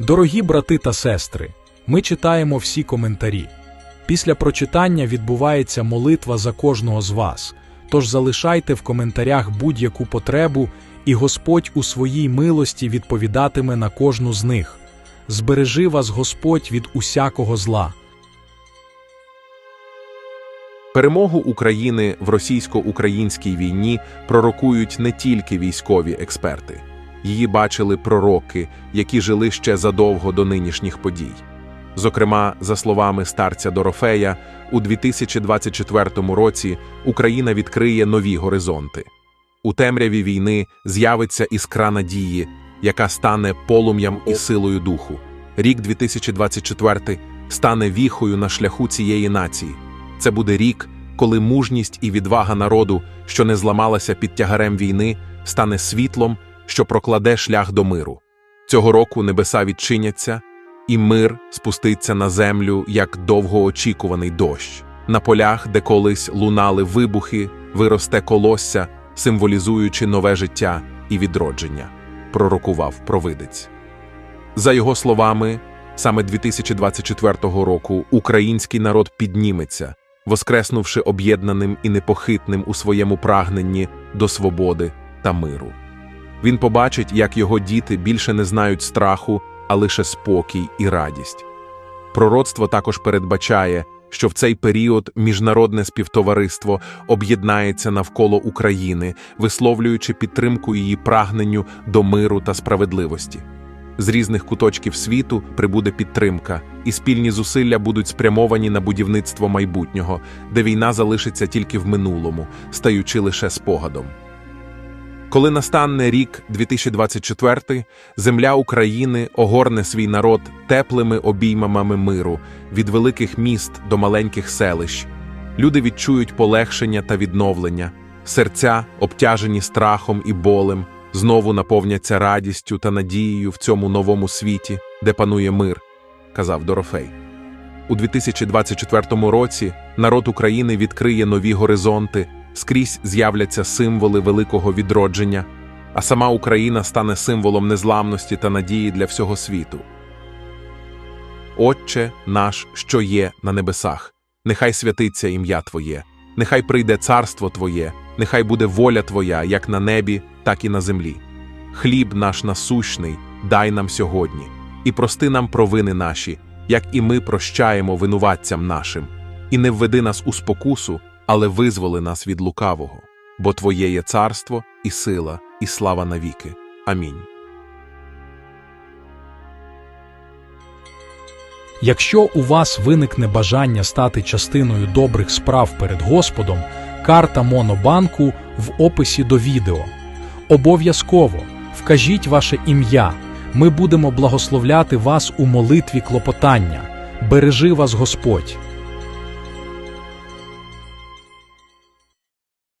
Дорогі брати та сестри, ми читаємо всі коментарі. Після прочитання відбувається молитва за кожного з вас. Тож залишайте в коментарях будь-яку потребу, і Господь у своїй милості відповідатиме на кожну з них. Збережи вас Господь від усякого зла. Перемогу України в російсько-українській війні пророкують не тільки військові експерти. Її бачили пророки, які жили ще задовго до нинішніх подій. Зокрема, за словами старця Дорофея, у 2024 році Україна відкриє нові горизонти. У темряві війни з'явиться іскра надії, яка стане полум'ям і силою духу. Рік 2024 стане віхою на шляху цієї нації. Це буде рік, коли мужність і відвага народу, що не зламалася під тягарем війни, стане світлом, що прокладе шлях до миру. Цього року небеса відчиняться, і мир спуститься на землю як довгоочікуваний дощ. На полях, де колись лунали вибухи, виросте колосся, символізуючи нове життя і відродження, пророкував провидець. За його словами, саме 2024 року український народ підніметься, воскреснувши об'єднаним і непохитним у своєму прагненні до свободи та миру. Він побачить, як його діти більше не знають страху, а лише спокій і радість. Пророцтво також передбачає, що в цей період міжнародне співтовариство об'єднається навколо України, висловлюючи підтримку її прагненню до миру та справедливості. З різних куточків світу прибуде підтримка, і спільні зусилля будуть спрямовані на будівництво майбутнього, де війна залишиться тільки в минулому, стаючи лише спогадом. Коли настане рік 2024, земля України огорне свій народ теплими обіймами миру від великих міст до маленьких селищ. Люди відчують полегшення та відновлення, серця, обтяжені страхом і болем, знову наповняться радістю та надією в цьому новому світі, де панує мир, казав Дорофей. У 2024 році народ України відкриє нові горизонти, скрізь з'являться символи великого відродження, а сама Україна стане символом незламності та надії для всього світу. Отче наш, що є на небесах, нехай святиться ім'я Твоє, нехай прийде царство Твоє, нехай буде воля Твоя, як на небі, так і на землі. Хліб наш насущний, дай нам сьогодні, і прости нам провини наші, як і ми прощаємо винуватцям нашим, і не введи нас у спокусу, але визволи нас від лукавого, бо Твоє є царство, і сила, і слава навіки. Амінь. Якщо у вас виникне бажання стати частиною добрих справ перед Господом, карта Монобанку в описі до відео. Обов'язково вкажіть ваше ім'я. Ми будемо благословляти вас у молитві клопотання. Бережи вас Господь!